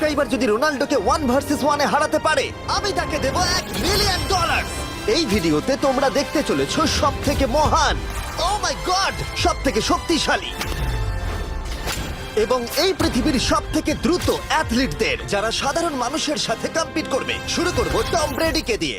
Subscriber যদি রোনাল্ডোকে one versus ওয়ানে হারাতে পারে, আমি তাকে দেব এক মিলিয়ন ডলার এই ভিডিওতে তোমরা দেখতে চলেছ সব থেকে মহান ও মাই গড সব থেকে শক্তিশালী। এবং এই পৃথিবীর সব থেকে দ্রুত অ্যাথলিটদের যারা সাধারণ মানুষের সাথে কম্পিট করবে। শুরু করব টম ব্রেডিকে দিয়ে।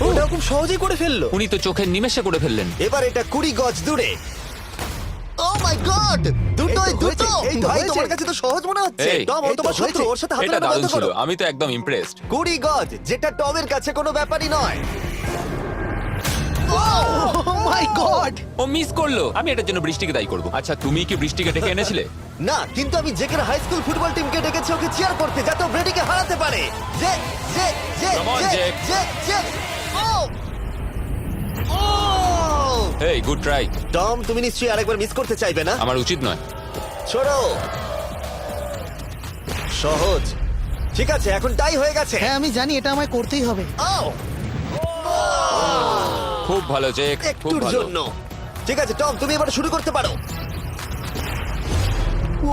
ওটা খুব সহজেই করে ফেলল। উনি তো চোখের নিমেষে করে ফেললেন। এবার এটা কুড়ি গজ দূরে। Oh my god! দুটোই দুটো! এই তো ভাই তোমার কাছে তো সহজ মনে হচ্ছে। এই, টম ও এই তো তোমার শত্রু হয়েছে। ওর সাথে হাত এটা দারুণ বন্ধ ছিল করো। আমি তো একদম ইমপ্রেসড কুড়ি গজ যেটা টমের কাছে কোনো ব্যাপারই নয়। ও মাই গড! ও মিস করল। আমি এটার জন্য বৃষ্টিকে দায়ী করব। আচ্ছা তুমি কি বৃষ্টিকে ডেকে এনেছিলে? না কিন্তু আমি জেকের হাই স্কুল ফুটবল টিমকে ডেকেছি ওকে চিয়ার করতে যাতে ও ব্রেডিকে হারাতে পারে। Come on, Jake. Oh oh good try Tom তুমি নিশ্চয়ই আরেকবার মিস করতে চাইবে না? আমার উচিত নয়। ছোড়ো সহজ। ঠিক আছে এখন টাই হয়ে গেছে। হ্যাঁ আমি জানি এটা আমায় করতেই হবে। ও খুব ভালো জেক খুব একটুর ভালো। জন্য। ঠিক আছে টম তুমি এবার শুরু করতে পারো। ও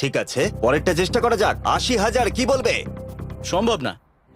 ঠিক আছে পরেরটা চেষ্টা করা যাক। আশি হাজার কি বলবে? সম্ভব না।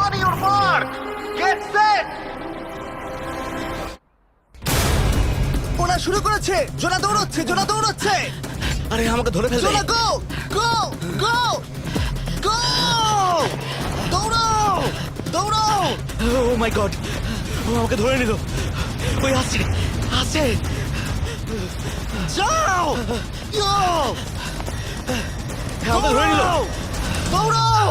On your mark get set ওরা শুরু করেছে। জোনা দৌড়চ্ছে জোনা দৌড়চ্ছে। আরে আমাকে ধরে ফেলবে। জোনা গো গো গো গো দৌড়াও দৌড়াও ও মাই গড ও আমাকে ধরে নিল। ওই আসছে আসছে যাও। ইয়ো হ্যাঁ, আমাকে ধরে নিল। দৌড়াও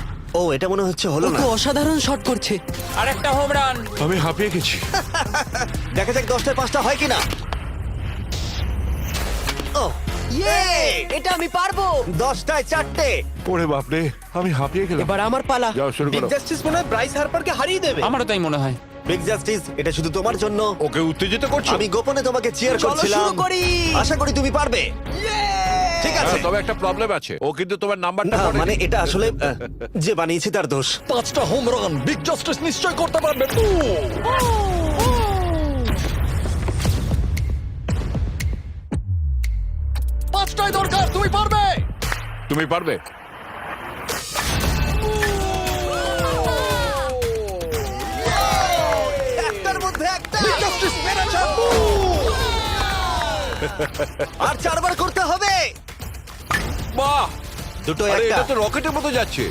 ও এটা মনে হচ্ছে হলো না। অসাধারণ শট করছে। আরেকটা হোম রান আমি হাঁপিয়ে গেছি। দেখা যাক দশটায় পাঁচটা হয় কিনা। ও ইয়ে এটা আমি পারব। দশটায় চারটে। ওরে বাপরে আমি হাঁপিয়ে গেলাম। এবার আমার পালা। যাও শুরু বিগ করো। জাস্টিস মনে হয় ব্রাইস হারপারকে হারিয়ে দেবে। আমারও তাই মনে হয়। বিগ জাস্টিস এটা শুধু তোমার জন্য। ওকে উত্তেজিত করছ? আমি গোপনে তোমাকে চিয়ার চলো করছিলাম। শুরু করি। আশা করি তুমি পারবে। ঠিক আছে। হ্যাঁ, তবে একটা প্রবলেম আছে। ও কিন্তু তোমার নাম্বারটা না মানে এটা আসলে আহ, যে বানিয়েছে তার দোষ। পাঁচটা হোম রান বিগ জাস্টিস নিশ্চয় করতে পারবে। পাঁচটাই দরকার তুমি পারবে। তুমি পারবে। একটার মধ্যে একটা। আর চারবার করতে হবে। বাহ দুটো আরে একটা। এটা তো রকেটের মতো যাচ্ছে।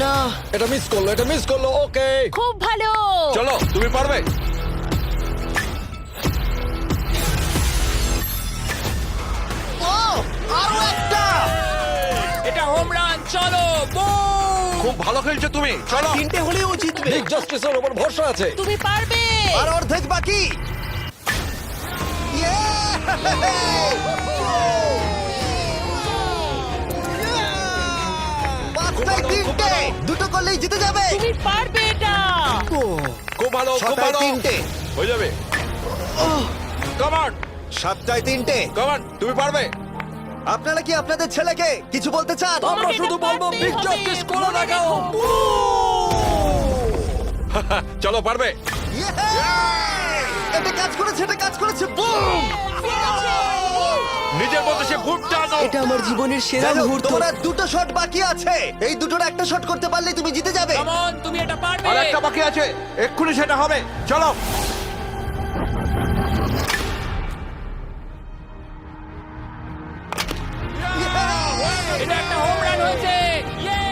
না। এটা মিস করল এটা মিস করল ওকে। খুব ভালো। চলো তুমি পারবে? ও আরও একটা। এটা হোম রান চলো boom! খুব ভালো খেলছো তুমি চলো। তিনটে হলেও ও জিতবে। বিগ জাস্টিসের উপর ভরসা আছে। তুমি পারবে। আর অর্ধেক বাকি। পাঁচটায় তিনটে দুটো করলেই জিতে যাবে। তুমি পারবে এটা। খুব ভালো খুব ভালো। তিনটে। হয়ে যাবে। কমান সাতটায় তিনটে। কমান তুমি পারবে। আপনারা কি আপনাদের ছেলেকে কিছু বলতে চান? আমরা শুধু বলব বিগ জাস্টিস করো না চলো পারবে। Yeah! এটা কাজ করেছে এটা কাজ করেছে। বুম নিজের মতো সে খুব টানো এটা আমার জীবনের সেরা মুহূর্ত। তোমার আর দুটো শট বাকি আছে। এই দুটোর একটা শট করতে পারলে তুমি জিতে যাবে। Come তুমি এটা পারবে। আর একটা বাকি আছে। এক্ষুনি সেটা হবে। চলো। এটা একটা হোম রান হয়েছে। Yay!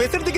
বেসের দিকে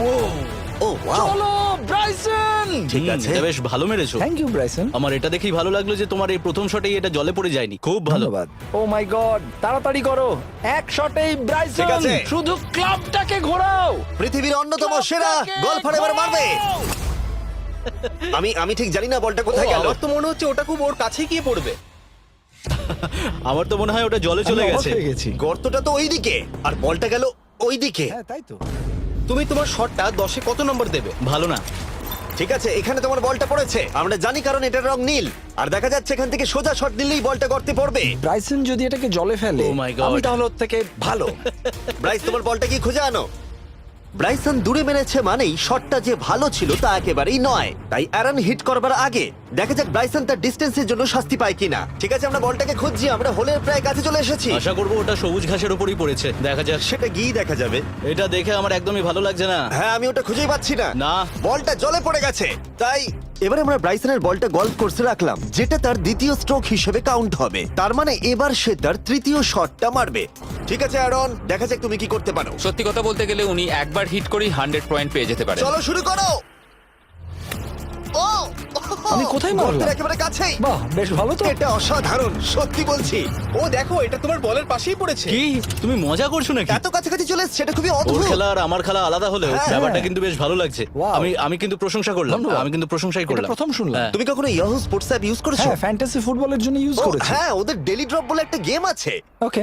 ও ওয়াও চলো ব্রাইসন! ঠিক আছে। এটা বেশ ভালো মেরেছো। Thank you Bryson. আমার এটা দেখেই ভালো লাগল যে তোমার এই প্রথম শটেই এটা জলে পড়ে যায়নি। খুব ভালো। ধন্যবাদ। ও মাই গড তাড়াতাড়ি করো। এক শটেই ব্রাইসন ঠিক আছে। শুধু ক্লাবটাকে ঘোরাও। পৃথিবীর অন্যতম সেরা গলফার এবার মারবে। আমি আমি ঠিক জানি না বলটা কোথায় গেল। আমার তো মনে হচ্ছে ওটা খুব ওর কাছেই গিয়ে পড়বে। আমার তো মনে হয় ওটা জলে চলে আমি অবাক গেছে। হয়ে গেছি। গর্তটা তো ওইদিকে আর বলটা গেল ওইদিকে। হ্যাঁ তাই তো। তুমি তোমার শটটা দশে কত নম্বর দেবে? ভালো না। ঠিক আছে এখানে তোমার বলটা পড়েছে। আমরা জানি কারণ এটার রং নীল। আর দেখা যাচ্ছে এখান থেকে সোজা শট দিলেই বলটা গর্তে পড়বে। ব্রাইসন যদি এটাকে জলে ফেলে Oh my God. আমি তাহলে ওর থেকে ভালো। ব্রাইস তোমার বলটা কি খুঁজে আনো? ব্রাইসন দূরে মেরেছে মানেই শটটা যে ভালো ছিল তা একেবারেই নয়। তাই অ্যারন হিট করবার আগে দেখা যাক ব্রাইসন তার ডিস্টেন্সের জন্য শাস্তি পায় কিনা। ঠিক আছে আমরা বলটাকে খুঁজছি আমরা হোলের প্রায় কাছে চলে এসেছি। আশা করব ওটা সবুজ ঘাসের উপরই পড়েছে দেখা যাক। সেটা গিয়ে দেখা যাবে। এটা দেখে আমার একদমই ভালো লাগছে না। হ্যাঁ আমি ওটা খুঁজেই পাচ্ছি না। না। বলটা জলে পড়ে গেছে। তাই এবার আমরা ব্রাইসনের বলটা গল্ফ কোর্সে রাখলাম যেটা তার দ্বিতীয় স্ট্রোক হিসেবে কাউন্ট হবে। তার মানে এবার সে তার তৃতীয় শটটা মারবে। ঠিক আছে অ্যারন দেখা যাক তুমি কি করতে পারো। সত্যি কথা বলতে গেলে উনি একবার হিট করেই হান্ড্রেড পয়েন্ট পেয়ে যেতে পারেন। চলো শুরু করো। ও আমি কোথায় মারলাম? গর্তের একেবারে কাছেই। বাহ বেশ ভালো তো। এটা অসাধারণ সত্যি বলছি। ও দেখো এটা তোমার বলের পাশেই পড়েছে। কি? তুমি মজা করছ নাকি? এত কাছাকাছি চলে এসেছে সেটা খুবই ওর অদ্ভুত। খেলা আর আমার খেলা আলাদা হলেও হ্যাঁ। ব্যাপারটা কিন্তু বেশ ভালো লাগছে। Wow. আমি আমি কিন্তু প্রশংসা করলাম। ধন্যবাদ। আমি কিন্তু প্রশংসাই এটা করলাম। প্রথম শুনলাম। হ্যাঁ। তুমি কখনো ইয়াহু স্পোর্টস অ্যাপ ইউজ করেছ? হ্যাঁ ফ্যান্টাসি ফুটবলের জন্য ইউজ ও, করেছি। হ্যাঁ ওদের ডেলি ড্রপ বলে একটা গেম আছে। ওকে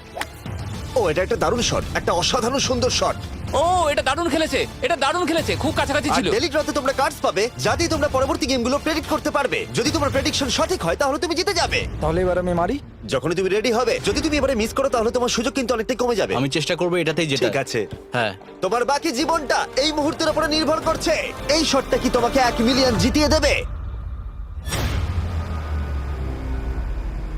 ও এটা একটা দারুণ শট একটা অসাধারণ সুন্দর শট ও এটা দারুণ খেলেছে এটা দারুণ খেলেছে খুব কাছাকাছি আর ছিল। ডেলি ড্রতে তোমরা কার্ডস পাবে যাতে তোমরা পরবর্তী গেমগুলো প্রেডিক্ট করতে পারবে। যদি তোমার প্রেডিকশন সঠিক হয় তাহলে তুমি জিতে যাবে। তাহলে এবার আমি মারি? যখনই তুমি রেডি হবে যদি তুমি এবারে মিস করো তাহলে তোমার সুযোগ কিন্তু অনেকটাই কমে যাবে। আমি চেষ্টা করব এটাতেই যেটা ঠিক আছে। হ্যাঁ। তোমার বাকি জীবনটা এই মুহূর্তের উপরে নির্ভর করছে। এই শটটা কি তোমাকে এক মিলিয়ন জিতিয়ে দেবে?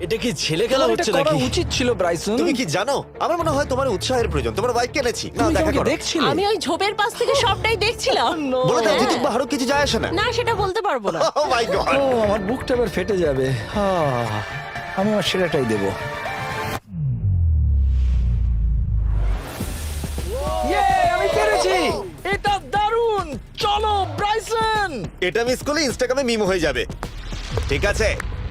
এটা কি ছেলে খেলা তোমার এটা হচ্ছে করা নাকি? উচিত ছিল ব্রাইসন। তুমি কি জানো? আমার মনে হয় তোমার উৎসাহের প্রয়োজন। তোমার বাইক কিনেছি না তুমি দেখা আমাকে করো। দেখছিলে? আমি ওই ঝোপের পাশ থেকে সবটাই দেখছিলাম। বলে দাও হ্যাঁ। জিতুক বা হারুক কিছু যায় আসে না? না সেটা বলতে পারব না। ও মাই গড ও আমার বুকটা এবার ফেটে যাবে। আহ, আমি আমার সেরাটাই দেব। আমি পেরেছি! এটা দারুণ! চলো ব্রাইসন! এটা মিস করলে ইনস্টাগ্রামে মিম হয়ে যাবে। ঠিক আছে।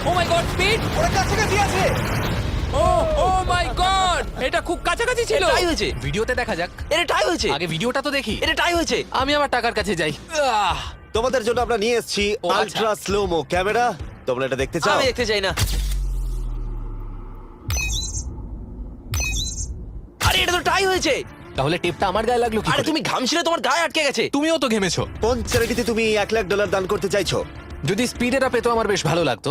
ও মাই গড স্পিড ওরা কাছাকাছি আছে। ও ও মাই গড এটা খুব কাছাকাছি ছিল। টাই হয়েছে। ভিডিওতে দেখা যাক। এটা টাই হয়েছে। আগে ভিডিওটা তো দেখি। এটা টাই হয়েছে। আমি আমার টাকার কাছে যাই। আহ! তোমাদের জন্য আমরা নিয়ে এসেছি ও, আচ্ছা। আলট্রা স্লোমো ক্যামেরা তোমরা এটা দেখতে চাও? আমি দেখতে চাই না। আরে এটা তো টাই হয়েছে। তাহলে টেপটা আমার গায়ে লাগল কি আরে করে? তুমি ঘামছিলে তোমার গায়ে আটকে গেছে। তুমিও তো ঘেমেছো। কোন চ্যারিটিতে তুমি এক লাখ ডলার দান করতে চাইছো? যদি স্পিডেরা পেতো আমার বেশ ভালো লাগতো।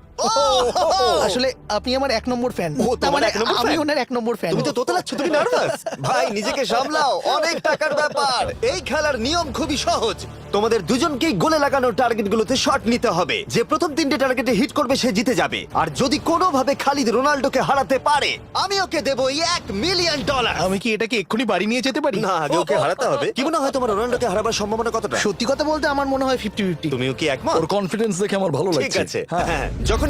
আসলে আপনি আমার এক নম্বর ফ্যান ও, তোমার এক নম্বর আমি fan? ওনার এক নম্বর ফ্যান তুমি তো তোতলাচ্ছ তুমি নার্ভাস ভাই নিজেকে সামলাও অনেক টাকার ব্যাপার। এই খেলার নিয়ম খুবই সহজ। তোমাদের দুজনকেই গোলে লাগানো টার্গেটগুলোতে শট নিতে হবে। যে প্রথম তিনটে টার্গেটে হিট করবে সে জিতে যাবে। আর যদি কোনোভাবে খালিদ রোনাল্ডোকে হারাতে পারে আমি ওকে দেবো এক মিলিয়ন ডলার আমি কি এটাকে এক্ষুনি বাড়ি নিয়ে যেতে পারি? না আগে ওকে হারাতে হবে। কি মনে হয় তোমার রোনাল্ডোকে হারাবার সম্ভাবনা কতটা? সত্যি কথা বলতে আমার মনে হয় ফিফটি ফিফটি তুমিও কি একমত? ওর কনফিডেন্স দেখে আমার ভালো লাগছে। ঠিক আছে। হ্যাঁ। হ্যাঁ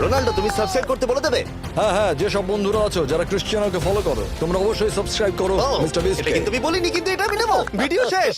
রোনাল্ডো তুমি সাবস্ক্রাইব করতে বলে দেবে? হ্যাঁ হ্যাঁ যে সব বন্ধুরা আছো যারা ক্রিশ্চিয়ানোকে ফলো করো তোমরা অবশ্যই সাবস্ক্রাইব করো ও, মিস্টার বিস্ট এটা কিন্তু আমি বলিনি কিন্তু এটা আমি নেব। ভিডিও শেষ।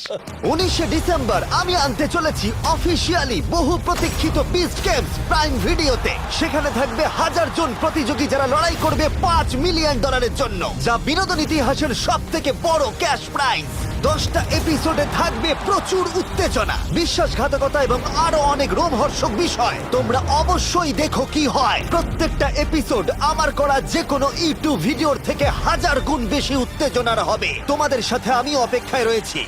উনিশে ডিসেম্বর আমি আনতে চলেছি অফিসিয়ালি বহু প্রতীক্ষিত বিস্ট গেমস প্রাইম ভিডিওতে সেখানে থাকবে হাজার জন প্রতিযোগী যারা লড়াই করবে পাঁচ মিলিয়ন ডলারের জন্য যা বিনোদন ইতিহাসের সব থেকে বড় ক্যাশ প্রাইজ দশটা এপিসোডে থাকবে প্রচুর উত্তেজনা, বিশ্বাসঘাতকতা এবং আরও অনেক রোমহর্ষক বিষয়। তোমরা অবশ্যই দেখো কি হয়। প্রত্যেকটা এপিসোড আমার করা যে কোনো ইউটিউব ভিডিওর থেকে হাজার গুণ বেশি উত্তেজনার হবে। তোমাদের সাথে আমি অপেক্ষায় রয়েছি।